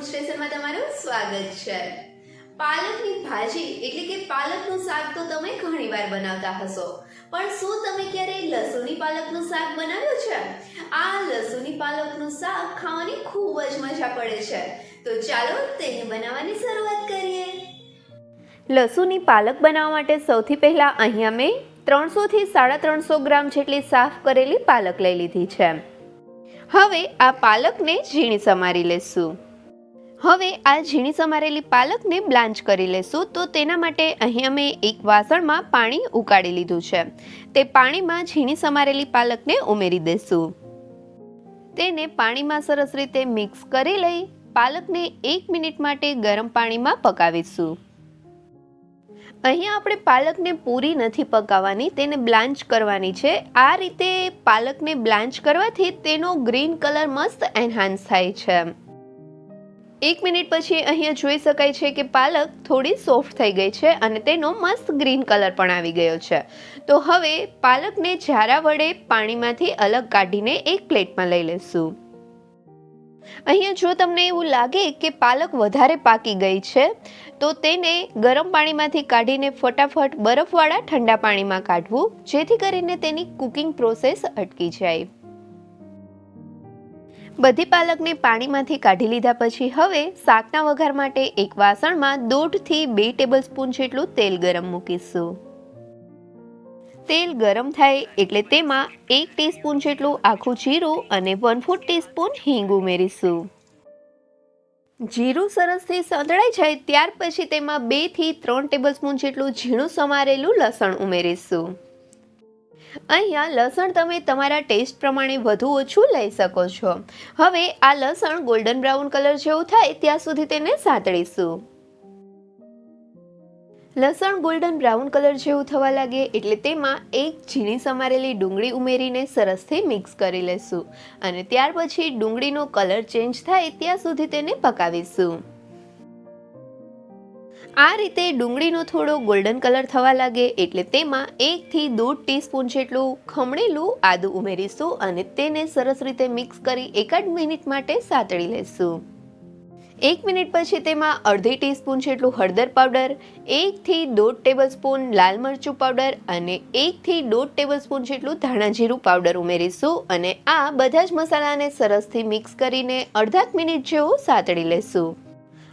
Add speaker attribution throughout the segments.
Speaker 1: સ્વાગત છે. પાલકની ભાજી એટલે કે પાલકનું શાક તો તમે ઘણીવાર બનાવતા હશો. પણ શું તમે ક્યારેય લસુની પાલકનું શાક બનાવ્યું છે? આ લસુની પાલકનું શાક ખાવાની ખૂબ જ મજા પડે છે. તો ચાલો તેને બનાવવાની શરૂઆત કરીએ. લસુની પાલક બનાવવા માટે સૌથી પહેલાં અહીંયા મેં ત્રણસોથી સાડા ત્રણસો ગ્રામ જેટલી સાફ કરેલી પાલક લઈ લીધી છે. હવે આ પાલકને ઝીણી સમારી લેશું. હવે આ ઝીણી સમારેલી પાલકને બ્લાન્ચ કરી લેશું તો તેના માટે અહીં અમે એક વાસણમાં પાણી ઉકાળી લીધું છે. તે પાણીમાં ઝીણી સમારેલી પાલકને ઉમેરી દેશું. તેને પાણીમાં સરસ રીતે મિક્સ કરી લઈ પાલકને એક મિનિટ માટે ગરમ પાણીમાં પકાવીશું. અહીંયા આપણે પાલકને પૂરી નથી પકાવવાની, તેને બ્લાન્ચ કરવાની છે. આ રીતે પાલકને બ્લાન્ચ કરવાથી તેનો ગ્રીન કલર મસ્ત એન્હાન્સ થાય છે. એક મિનિટ પછી અહીંયા જોઈ શકાય છે કે પાલક થોડી સોફ્ટ થઈ ગઈ છે અને તેનો મસ્ત ગ્રીન કલર પણ આવી ગયો છે. તો હવે પાલકને ઝારા વડે પાણીમાંથી અલગ કાઢીને એક પ્લેટમાં લઈ લેશું. અહીંયા જો તમને એવું લાગે કે પાલક વધારે પાકી ગઈ છે, તો તેને ગરમ પાણીમાંથી કાઢીને ફટાફટ બરફવાળા ઠંડા પાણીમાં કાઢવું, જેથી કરીને તેની કુકિંગ પ્રોસેસ અટકી જાય. બધી પાલકને પાણીમાંથી કાઢી લીધા પછી હવે શાકના વઘાર માટે એક વાસણમાં દોઢથી બે ટેબલ સ્પૂન જેટલું તેલ ગરમ મૂકીશું. તેલ ગરમ થાય એટલે તેમાં એક ટીસ્પૂન જેટલું આખું જીરું અને વન ફોર્થ ટીસ્પૂન હિંગ ઉમેરીશું. જીરું સરસથી સંતળાઈ જાય ત્યાર પછી તેમાં બેથી ત્રણ ટેબલ સ્પૂન જેટલું ઝીણું સમારેલું લસણ ઉમેરીશું. અહીંયા લસણ તમે તમારા ટેસ્ટ પ્રમાણે વધુ ઓછું લઈ શકો છો. હવે આ લસણ ગોલ્ડન બ્રાઉન કલર જેવું થાય ત્યાં સુધી તેને સાતળીશું. લસણ ગોલ્ડન બ્રાઉન કલર જેવું થવા લાગે એટલે તેમાં એક ઝીણી સમારેલી ડુંગળી ઉમેરીને સરસથી મિક્સ કરી લેશું. અને ત્યાર પછી ડુંગળીનો કલર ચેન્જ થાય ત્યાં સુધી તેને પકાવીશું. આ રીતે ડુંગળીનો થોડો ગોલ્ડન કલર થવા લાગે એટલે તેમાં એકથી દોઢ ટીસ્પૂન જેટલું ખમણેલું આદું ઉમેરીશું અને તેને સરસ રીતે મિક્સ કરી એકાદ મિનિટ માટે સાતળી લેશું. એક મિનિટ પછી તેમાં અડધી ટીસ્પૂન જેટલું હળદર પાવડર એકથી દોઢ ટેબલ સ્પૂન લાલ મરચું પાવડર અને એકથી દોઢ ટેબલ સ્પૂન જેટલું ધાણા જીરું પાવડર ઉમેરીશું અને આ બધા જ મસાલાને સરસથી મિક્સ કરીને અડધાક મિનિટ જેવું સાતળી લેશું.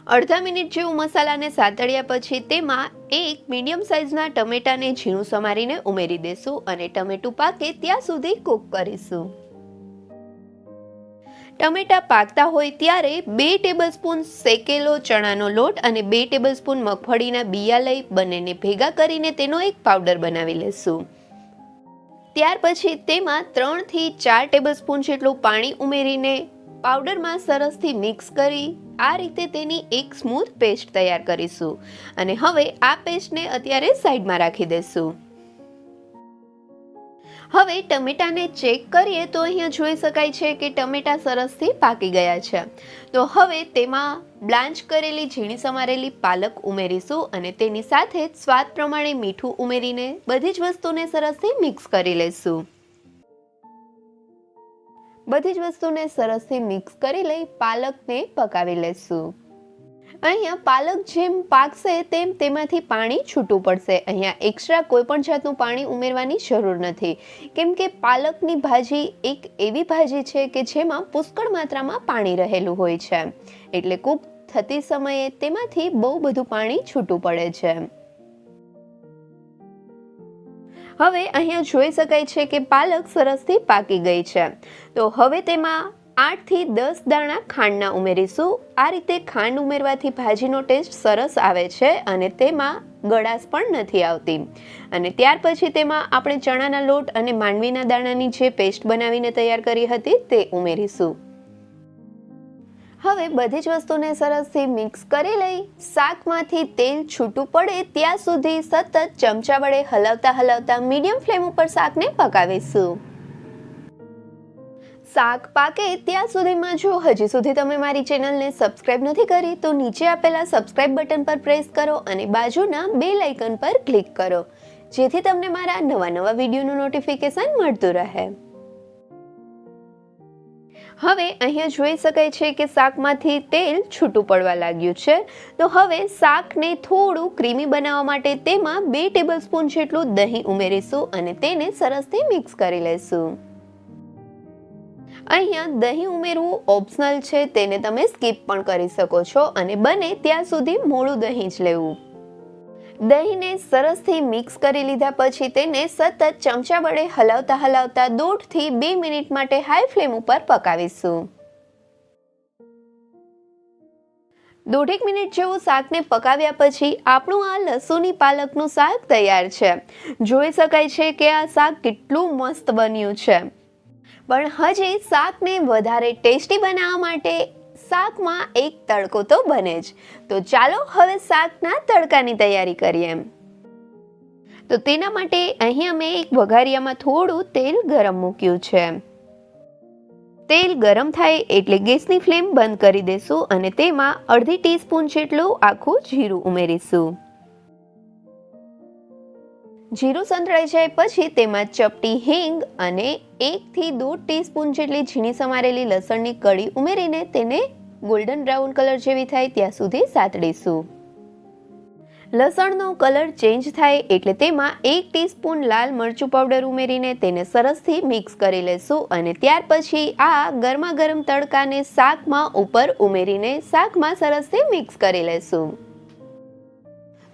Speaker 1: અડધા મિનિટ જેવું મસાલાને સાતળ્યા પછી તેમાં એક મીડિયમ સાઇઝના ટમેટાને ઝીણું સમારીને ઉમેરી દેશું અને ટમેટું પાકે ત્યાં સુધી કૂક કરીશું. ટમેટા પાકતા હોય ત્યારે બે ટેબલ સ્પૂન શેકેલો ચણાનો લોટ અને બે ટેબલસ્પૂન મગફળીના બિયા લઈ બંનેને ભેગા કરીને તેનો એક પાવડર બનાવી લેશું. ત્યાર પછી તેમાં ત્રણથી ચાર ટેબલ સ્પૂન જેટલું પાણી ઉમેરીને પાવડરમાં સરસથી મિક્સ કરી આ રીતે તેની એક સ્મૂથ પેસ્ટ તૈયાર કરીશું. અને હવે આ પેસ્ટને અત્યારે સાઈડમાં રાખી દઈશું. હવે ટમેટાને ચેક કરીએ તો અહીંયા જોઈ શકાય છે કે ટમેટા સરસથી પાકી ગયા છે. તો હવે તેમાં બ્લાન્ચ કરેલી ઝીણી સમારેલી પાલક ઉમેરીશું અને તેની સાથે સ્વાદ પ્રમાણે મીઠું ઉમેરીને બધી જ વસ્તુને સરસથી મિક્સ કરી લઈશું. બધી જ વસ્તુને સરસથી મિક્સ કરી લઈ પાલકને પકાવી લઈશું અહીંયા પાલક જેમ પાકશે તેમ તેમાંથી પાણી છૂટું પડશે. અહીંયા એક્સ્ટ્રા કોઈ પણ જાતનું પાણી ઉમેરવાની જરૂર નથી. કેમ કે પાલકની ભાજી એક એવી ભાજી છે કે જેમાં પુષ્કળ માત્રામાં પાણી રહેલું હોય છે. એટલે કૂક થતી સમયે તેમાંથી બહુ બધું પાણી છૂટું પડે છે. હવે અહીંયા જોઈ શકાય છે કે પાલક સરસથી પાકી ગઈ છે. તો હવે તેમાં આઠથી દસ દાણા ખાંડના ઉમેરીશું. આ રીતે ખાંડ ઉમેરવાથી ભાજીનો ટેસ્ટ સરસ આવે છે અને તેમાં ગળાશ પણ નથી આવતી. અને ત્યાર પછી તેમાં આપણે ચણાના લોટ અને માંડવીના દાણાની જે પેસ્ટ બનાવીને તૈયાર કરી હતી તે ઉમેરીશું. હવે બધી જ વસ્તુને સરસથી મિક્સ કરી લઈ શાકમાંથી તેલ છૂટું પડે ત્યાં સુધી સતત ચમચા વડે હલાવતા હલાવતા મીડિયમ ફ્લેમ ઉપર શાકને પકાવીશું. શાક પાકે ત્યાં સુધીમાં જો હજી સુધી તમે મારી ચેનલને સબસ્ક્રાઇબ નથી કરી, તો નીચે આપેલા સબસ્ક્રાઇબ બટન પર પ્રેસ કરો અને બાજુના બે લાઇકન પર ક્લિક કરો, જેથી તમને મારા નવા નવા વિડીયોનું નોટિફિકેશન મળતું રહે. હવે અહીંયા જોઈ શકાય છે કે શાકમાંથી તેલ છૂટું પડવા લાગ્યું છે. તો હવે શાકને થોડું ક્રીમી બનાવવા માટે તેમાં બે ટેબલસ્પૂન જેટલું દહીં ઉમેરીશું અને તેને સરસથી મિક્સ કરી લઈશું. અહીંયા દહીં ઉમેરવું ઓપ્શનલ છે, તેને તમે સ્કીપ પણ કરી શકો છો અને બને ત્યાં સુધી મોડું દહીં જ લેવું. દહીંને સરસથી મિક્સ કરી લીધા પછી તેને સતત ચમચા વડે હલાવતા હલાવતા દોઢથી બે મિનિટ માટે હાઈ ફ્લેમ ઉપર પકાવીશું. દોઢેક મિનિટ જેવું શાકને પકાવ્યા પછી આપણું આ લસુની પાલકનું શાક તૈયાર છે. જોઈ શકાય છે કે આ શાક કેટલું મસ્ત બન્યું છે. પણ હજી શાકને વધારે ટેસ્ટી બનાવવા માટે શાકમાં એક તડકો તો બને જ. તો ચાલો હવે શાકના તડકાની તૈયારી કરીએ એમ. તો તેના માટે અહીં અમે એક વઘારિયામાં થોડું તેલ ગરમ મૂક્યું છે. તેલ ગરમ થાય એટલે ગેસની ફ્લેમ બંધ કરી દેશું અને તેમાં અડધી ટીસ્પૂન જેટલું આખું જીરું ઉમેરીશું. જીરું સંતળાઈ જાય પછી તેમાં ચપટી હિંગ અને એકથી દોઢ ટીસ્પૂન જેટલી ઝીણી સમારેલી લસણની કળી ઉમેરીને તેને ગોલ્ડન બ્રાઉન કલર જેવી થાય ત્યાં સુધી સાતડીશું. લસણનો કલર ચેન્જ થાય એટલે તેમાં એક ટીસ્પૂન લાલ મરચું પાવડર ઉમેરીને તેને સરસથી મિક્સ કરી લેશું અને ત્યાર પછી આ ગરમા ગરમ તડકાને શાકમાં ઉપર ઉમેરીને શાકમાં સરસથી મિક્સ કરી લેશું.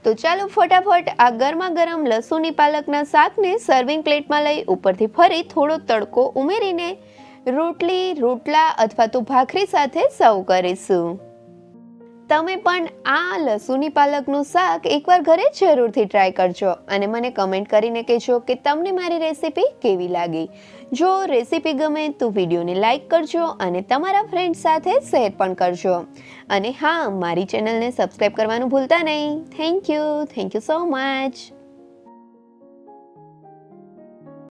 Speaker 1: તો ચાલો ફટાફટ આ ગરમા ગરમ લસુની પાલકના શાકને સર્વિંગ પ્લેટમાં લઈ ઉપરથી ફરી થોડો તડકો ઉમેરીને રોટલી, રોટલા અથવા તો ભાખરી સાથે સર્વ કરીશું. તમે પણ આ લસુની પાલકનું શાક એકવાર ઘરે જરૂરથી ટ્રાય કરજો અને મને કમેન્ટ કરીને કહેજો કે તમને મારી રેસીપી કેવી લાગી. જો રેસીપી ગમે તો વિડીયોને લાઇક કરજો અને તમારા ફ્રેન્ડ સાથે શેર પણ કરજો. અને હા, મારી ચેનલને સબસ્ક્રાઈબ કરવાનું ભૂલતા નહીં. Thank you thank you so much